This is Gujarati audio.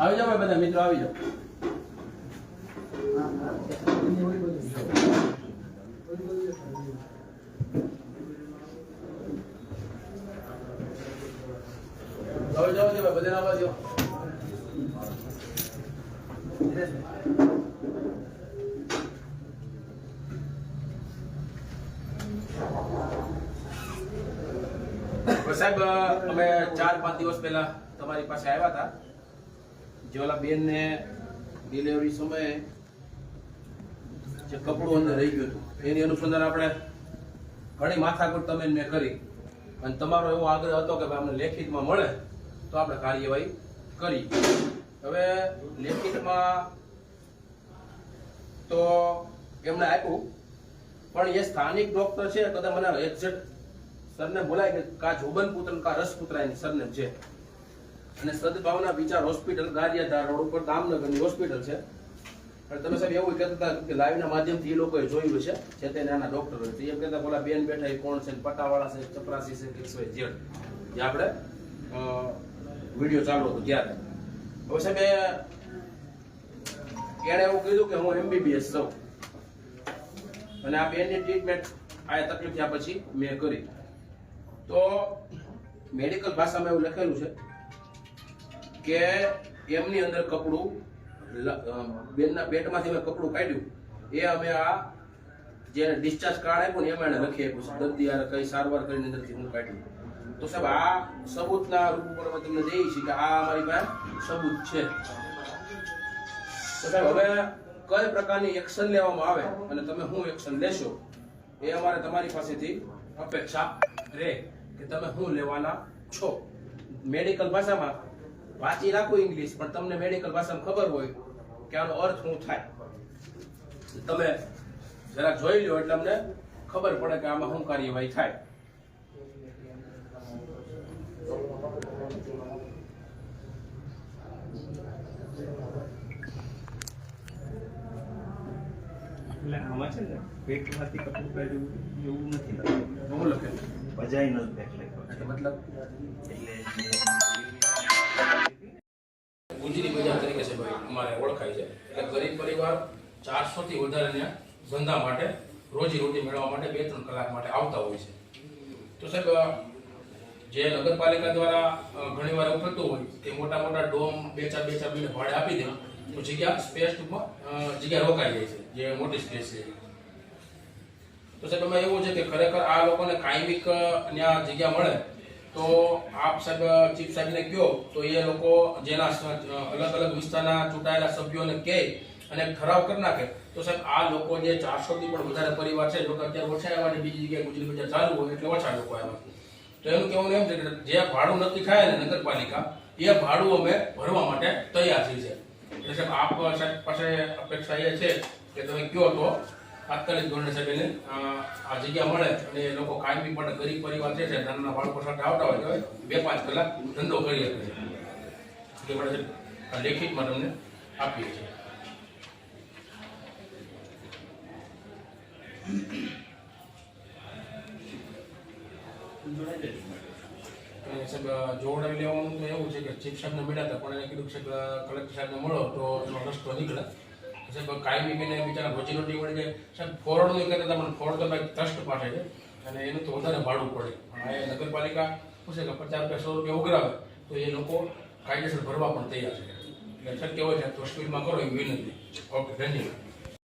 આવી જાઓ બધા, મિત્રો આવી જાઓ. બધાને આવવા દો સાહેબ, અમે ચાર પાંચ દિવસ પહેલા તમારી પાસે આવ્યા હતા. જે ઓલા બેનને ડિલિવરી સમયે જે કપડું અંદર રહી ગયું હતું, એની અનુસંધાન આપણે ઘણી માથાકૂટ તમે મેં કરી. અને તમારો એવો આગ્રહ હતો કે ભાઈ અમને લેખિતમાં મળે, તો આપણે કાર્યવાહી કરી. હવે લેખિતમાં તો એમને આપ્યું, પણ એ સ્થાનિક ડોક્ટર છે, કદાચ મને એક્ઝેક્ટ સરને બોલાય કે કા જોબન પુત્ર કા રસપુત્ર એની સરને છે. અને સદભાવના વિચાર હોસ્પિટલ ગારિયાધાર રોડ ઉપર દામનગરની હોસ્પિટલ છે. અને તમે સાહેબ એવું કહેતા હતા કે લાઈવના માધ્યમથી એ લોકોએ જોયું છે જે તે નાના ડોક્ટર છે એમ કહેતા બોલા, બેન બેઠા એ કોણ છે? પટાવાળા છે, ચપરાસી છે છે જેડ. જે આપણે વીડિયો ચાલુ હતો ત્યારે. હવે સાહેબ એણે એવું કીધું કે હું એમબીબીએસ છું. અને આ બેનની ટ્રીટમેન્ટ આ તકલીફ થયા પછી મેં કરી. તો મેડિકલ ભાષામાં એવું લખેલું છે કે એમની અંદર કપડું બેનના પેટમાંથી મેં કપડું કાઢ્યું. એ અમે આ જે ડિસ્ચાર્જ કાર્ડ આપ્યું ને એમાં એને લખી આપ્યું દર્દી યાર કઈ સારવાર કરીને અંદરથી હું કાઢ્યું. તો સાહેબ, આ સબૂતના રૂપ ઉપર અમે તમને દઈએ છીએ કે આ અમારી પાસે સબૂત છે. તો સાહેબ, હવે કઈ પ્રકારની એક્શન લેવામાં આવે અને તમે શું એક્શન લેશો? એ અમારે તમારી પાસેથી અપેક્ષા રહે કે તમે શું લેવાના છો. મેડિકલ ભાષામાં વાંચી રાખો ઇંગ્લિશ પણ તમને મેડિકલ ભાષામાં ખબર હોય કે આનો અર્થ શું થાય. તમે જરા જોઈ લો એટલે અમને ખબર પડે કે આમાં શું કાર્યવાહી થાય. એટલે આમાં છે ને પેટમાંથી કપડું પહેર્યું એવું નથી લાગતું. શું લખે પેટ લખ્યો એટલે મતલબ એટલે ગુજરી બજાર તરીકે છે ભાઈ, અમારે ઓળખાય છે. એટલે ગરીબ પરિવાર ચારસોથી વધારે ધંધા માટે, રોજી રોટી મેળવવા માટે બે ત્રણ કલાક માટે આવતા હોય છે. તો સાહેબ જે નગરપાલિકા દ્વારા ઘણીવાર એવું થતું હોય તે મોટા મોટા ડોમ બે ચાર બે ચાર મહિને ભાડે આપી દે, તો જગ્યા સ્પેસ ટૂંકમાં જગ્યા રોકાઈ જાય છે, જે મોટી સ્પેસ છે. તો સાહેબ, એમાં એવું છે કે ખરેખર આ લોકોને કાયમિક ત્યાં જગ્યા મળે તો આપ સાહેબ, ચીફ સાહેબને કહો, તો એ લોકો જેના અલગ અલગ વિસ્તારના ચૂંટાયેલા સભ્યોને કહે અને ખરાબ કરી નાખે. તો સાહેબ, આ લોકો જે ચારસો થી પણ વધારે પરિવાર છે જો કે અત્યારે ઓછા આવ્યા બીજી જગ્યાએ ગુજરાત બજાર ચાલુ હોય એટલે ઓછા લોકો આવ્યા તો એનું કહેવાનું એમ છે કે જે ભાડું નક્કી થાય ને નગરપાલિકા, એ ભાડું અમે ભરવા માટે તૈયાર થઈ છે એટલે સાહેબ, આપ સાહેબ પાસે અપેક્ષા એ છે કે તમે કહો તો તાત્કાલિક ધોરણે સાહેબ એને આ જગ્યા મળે અને એ લોકો કાયમી માટે ગરીબ પરિવાર છે નાના બાળકો સાથે આવતા હોય બે પાંચ કલાક ધંધો કરી શકે છે. લેખિતમાં તમને આપીએ છીએ. જોવડાવી લેવાનું તો એવું છે કે ચીફ સાહેબને મળ્યા હતા, પણ એને કીધું કે સાહેબ કલેક્ટર સાહેબને મળો તો એનો રસ્તો નીકળે. સાહેબ કાયમી બેને બિચારા રોજી રોટી મળી જાય સાહેબ કહેતા હતા, પણ ફોરડ તો ભાઈ ટ્રસ્ટ પાસે છે. અને એનું તો વધારે ભાડું પડે. પણ આ નગરપાલિકા શું છે કે પચાસ રૂપિયા સો રૂપિયા ઉઘરાવે, તો એ લોકો કાયદેસર ભરવા પણ તૈયાર છે. એટલે શક્ય હોય છે? તો સ્પીડમાં કરો એવી વિનંતી. ઓકે, ધન્યવાદ.